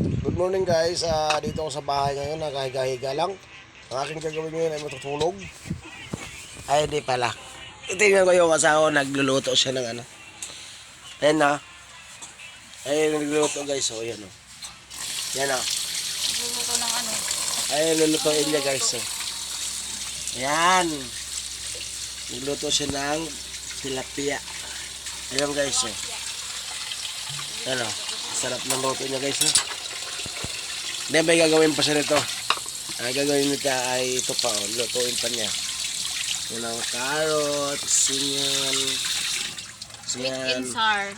Good morning guys, Ah, dito ako sa bahay ngayon, nakahiga-higa lang. Ang aking gagawin ngayon ay matutulog. Ay, di pala. Tingnan ko yung asawa, nagluluto siya ng ano. Ayan na. Ay, nagluluto guys, oh, yan oh. Yan oh. Luluto ng ano. Ay, lulutuin niya guys, oh. Ayan. Nagluto siya ng tilapia. Ayan guys, oh. Ayan oh. Sarap ng luto niya guys, oh. Then may gagawin pa siya nito. Ang gagawin nito ay ito pa, oh. Lutuin pa niya. Yan ang carrots, yan. Sweet and sour.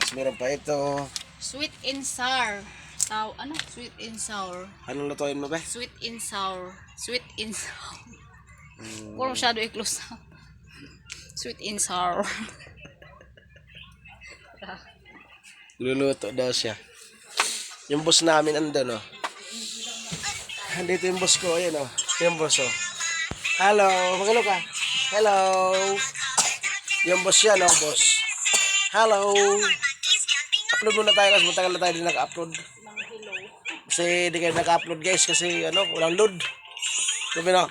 Tapos meron pa ito. Sweet and sour. Taw, ano? Sweet and sour. Anong lutuin mo ba? Sweet and sour. Sweet and sour. Hmm. Kung masyado i-close up. Sweet and sour. Luluto daw siya. Yung boss namin andun, oh. Andito yung boss ko, ayan, oh. Ito yung boss, oh. Hello, magano ka? Hello. Yung boss yan, oh, boss. Hello. Upload muna tayo kasi matagal na tayo din naka-upload. Kasi di kayo naka-upload guys kasi ano, walang load. Sabi na,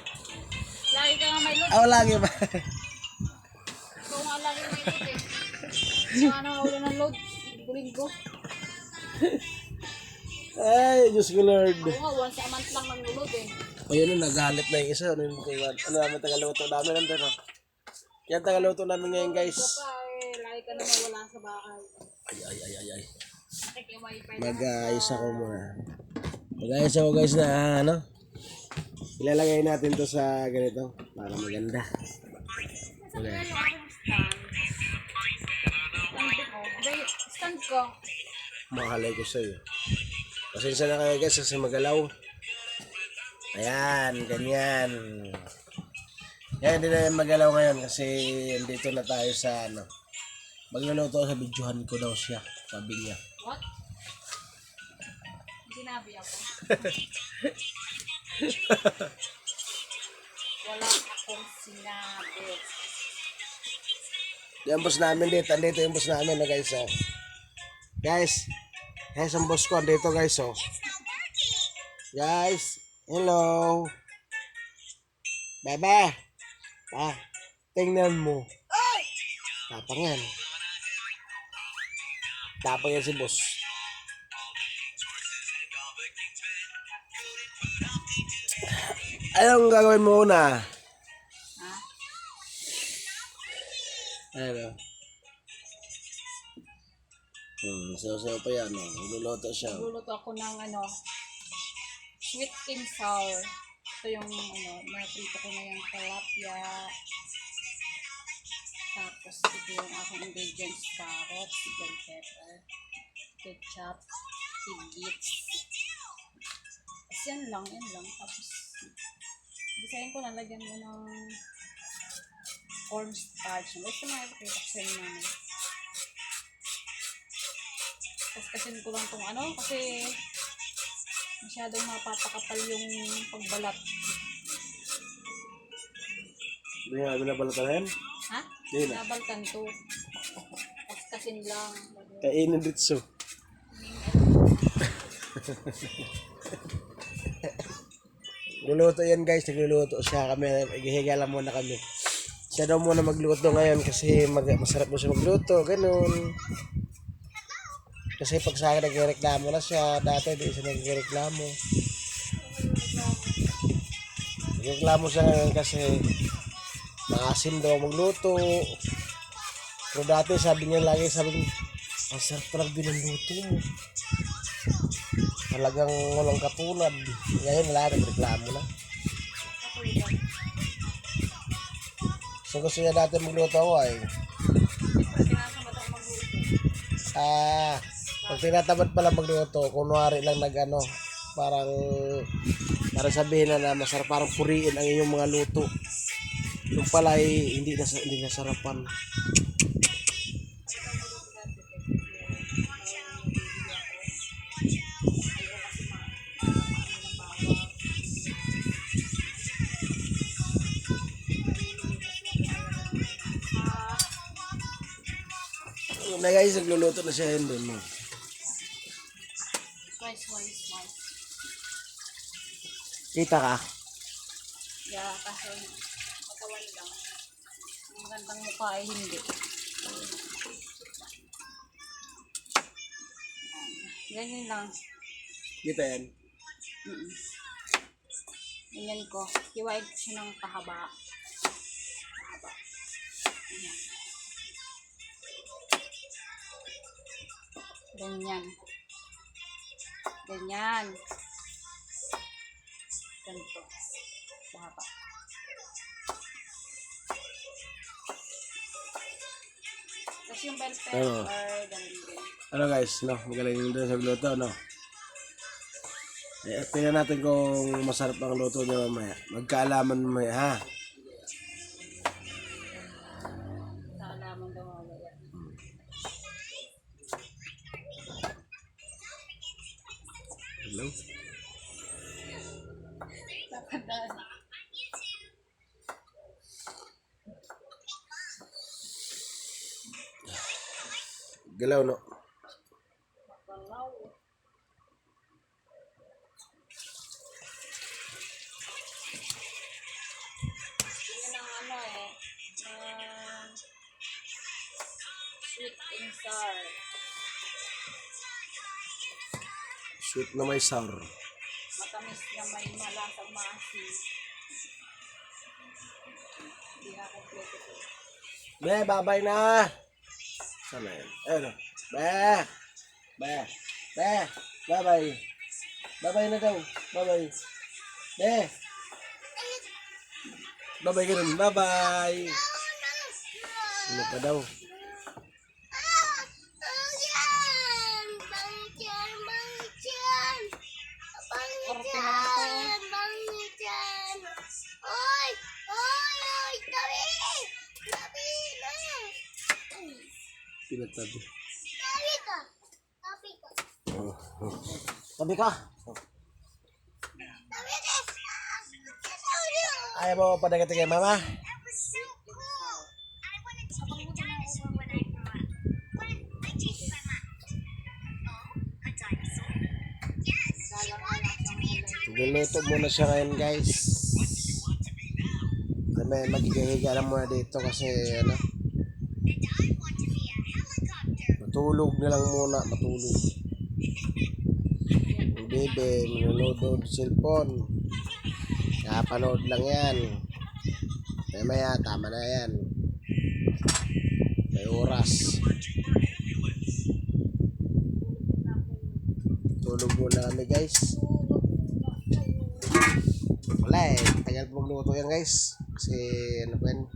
Lagi ka nga may load. ah, lagi ba? Ikaw nga lagi may load eh. Saka na wala ng load. Linggo-linggo. Ay, Diyos ko Lord. Ako nga, once a month lang nag-load eh. O yun, oh, nagalit na yung isa. Ano yung ano namin tagaluto namin nandun, oh. Yan tagaluto namin ngayon guys. Pa eh, lagi ka na wala sa bahay. Ay, ay, ay, ay, ay. Na. Mag-aayos ako muna. Mag-aayos ako guys na ano. Ilalagay natin to sa ganito para maganda. Okay. Stand ko. Mahalay ko sa'yo. Pasensya na kayo guys kasi magalaw. Ayan, ganyan. Yan, hindi na magalaw ngayon kasi andito na tayo sa ano. Magluluto sa videohan ko daw siya. Sabi niya. What? Sinabi ako. Wala akong sinabi. Yung boss namin dito, andito yung boss namin na guys, oh. Guys, guys, ang boss ko, andito guys, oh. Guys, hello. Bebe. Ah, tingnan mo. Tapang yan. Tapang yan si boss. Anong gagawin mo una? Ha? Ano? Hmm, sasaw pa yan, oh. Niluluto siya. oh. Luluto ako ng ano, sweet and sour. Ito yung ano, naprito ko na yung tilapia. Tapos ito yung aking ingredients, carrots, bell pepper, ketchup, higits. Tapos yan lang, yan lang. Tapos, design ko na, lagyan mo ng cornstarch. Ito na ipakita ko sa inyo namin. Tapos kasin ko lang tong ano, kasi masyadong mapapakapal yung pagbalat. Hindi nga binabalatahin. Ha? Hindi na. Nabalkan to. Tapos kasin lang. Kainin dito. Luluto yan guys, nagluluto siya kami, naghihiga lang muna kami. Siya daw muna magluto ngayon kasi mag masarap mo siya magluto, ganun. Kasi pag sa akin nagreklamo na siya, dati di siya nagreklamo. Nagreklamo siya ngayon kasi maasim daw magluto. Pero dati sabi niya lagi, sabi niya, ang sarap talaga din ang luto mo. Talagang walang katulad. Ngayon wala, nagreklamo na. So gusto niya dati magluto ako ay, ah, pag tinatamad pala magluto, kunwari lang nag ano, parang, parang sabihin na na masarap, parang puriin ang inyong mga luto. Yung pala ay hindi na hindi nasarapan. na guys, nagluluto na siya yun doon. No? Smile, smile, smile. Kita ka? Yeah, kaso katawan lang. Ang gandang mukha ay hindi. Ganyan lang. Kita yan. Mm Ganyan ko. Hiwain ko siya ng pahaba. Pahaba. Ayan. Ganyan. Ganyan. Ganito. Pahaba. Tapos yung bell pepper, Oo. ganun din. Ano guys, no? Magaling din sa luto, no? Eh, tingnan natin kung masarap ang luto niya mamaya. Magkaalaman mamaya, ha? Kaalaman daw mamaya. Nakadaan. Galaw, no? Ano eh. ah, sweet and sour. Sweet na may sour. Matamis na may malasang maasim. Hindi na kompleto ko. Be, babay na! Sana yan? Ayun? Be! Be! Be! Babay! Babay na daw! Babay! Be! Babay ka rin! Babay! Ano pa daw? Pinagtabi. Oh, oh. Tabi ka! Oh. Ayaw mo padagati kay mama? Niluluto muna siya ngayon guys. Kami maghihiga lang muna dito kasi ano. Matulog na lang muna, matulog. Yung bebe, nanonood cellphone. Nakapanood lang yan. Mamaya, tama na yan. May oras. Tulog muna kami guys. Wala eh. Tagal pa magluto yan guys. Kasi ano pa yan.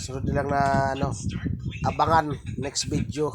Sunod lang na ano. Abangan next video.